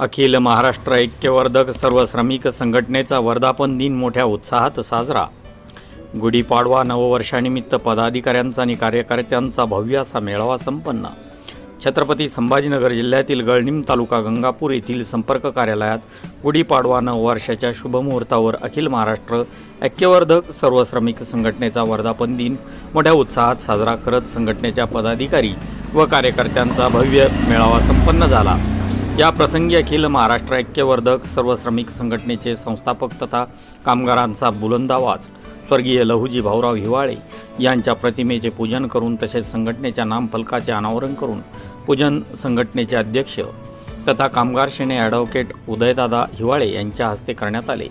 अखिल महाराष्ट्र ऐक्यवर्धक सर्व श्रमिक संघटनेचा वर्धापन दिन मोठ्या उत्साहात साजरा. गुढीपाडवा नववर्षानिमित्त पदाधिकाऱ्यांचा आणि कार्यकर्त्यांचा भव्य असा मेळावा संपन्न. छत्रपती संभाजीनगर जिल्ह्यातील गळणीम तालुका गंगापूर येथील संपर्क कार्यालयात गुढीपाडवा नववर्षाच्या शुभमुहूर्तावर अखिल महाराष्ट्र ऐक्यवर्धक सर्व श्रमिक संघटनेचा वर्धापन दिन मोठ्या उत्साहात साजरा करत संघटनेच्या पदाधिकारी व कार्यकर्त्यांचा भव्य मेळावा संपन्न झाला. या प्रसंगी अखिल महाराष्ट्र ऐक्यवर्धक सर्व श्रमिक संघटनेचे संस्थापक तथा कामगारांचा बुलंद आवाज स्वर्गीय लहुजी भाऊराव हिवाळे यांच्या प्रतिमेचे पूजन करून तसेच संघटनेच्या नामफलकाचे अनावरण करून पूजन संघटनेचे अध्यक्ष तथा कामगार सेने ॲडव्होकेट उदयदादा हिवाळे यांच्या हस्ते करण्यात आले.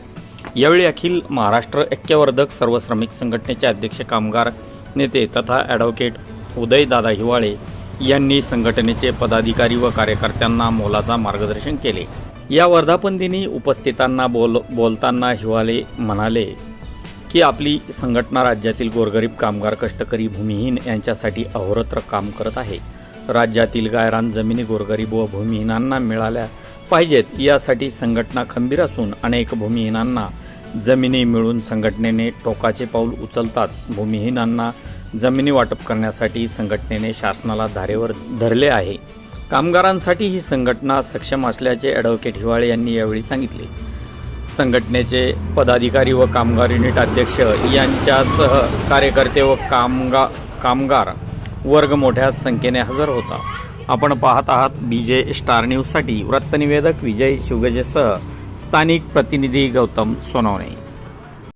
यावेळी अखिल महाराष्ट्र ऐक्यवर्धक सर्व श्रमिक संघटनेचे अध्यक्ष कामगार नेते तथा ॲडव्होकेट उदयदादा हिवाळे यांनी संघटनेचे पदाधिकारी व कार्यकर्त्यांना मोलाचा मार्गदर्शन केले. या वर्धापन दिनी उपस्थितांना बोल बोलताना हिवाले म्हणाले की आपली संघटना राज्यातील गोरगरीब कामगार कष्टकरी भूमिहीन यांच्यासाठी अहोरात्र काम करत आहे. राज्यातील गायरान जमिनी गोरगरीब व भूमिहीनांना मिळाल्या पाहिजेत. यासाठी संघटना खंबीर असून अनेक भूमिहीनांना जमिनी मिळून संघटनेने टोकाचे पाऊल उचलताच भूमिहीनांना जमिनी वाटप करण्यासाठी संघटनेने शासनाला धारेवर धरले आहे. कामगारांसाठी ही संघटना सक्षम असल्याचे ॲडव्होकेट हिवाळे यांनी यावेळी सांगितले. संघटनेचे पदाधिकारी व कामगार युनिट अध्यक्ष यांच्यासह कार्यकर्ते व कामगा कामगार वर्ग मोठ्या संख्येने हजर होता. आपण पाहत आहात बी जे स्टार न्यूजसाठी वृत्तनिवेदक विजय शिवगजेसह स्थानिक प्रतिनिधी गौतम सोनवणे.